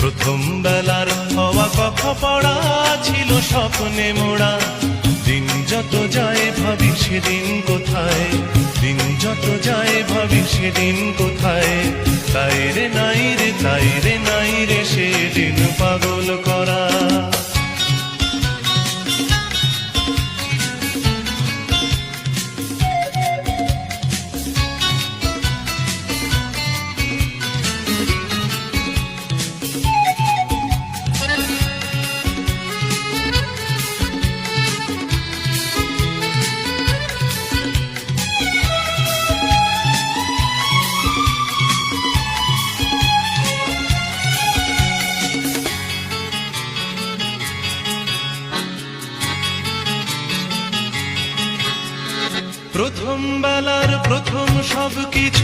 প্রথম বেলার হওয়া কথা পড়া ছিল স্বপ্নে মোড়া। দিন যত যায় ভাবি সেদিন কোথায়? দিন যত যায় ভাবি সেদিন কোথায়? তাই রে নাই প্রথম বেলার প্রথম সব কিছুই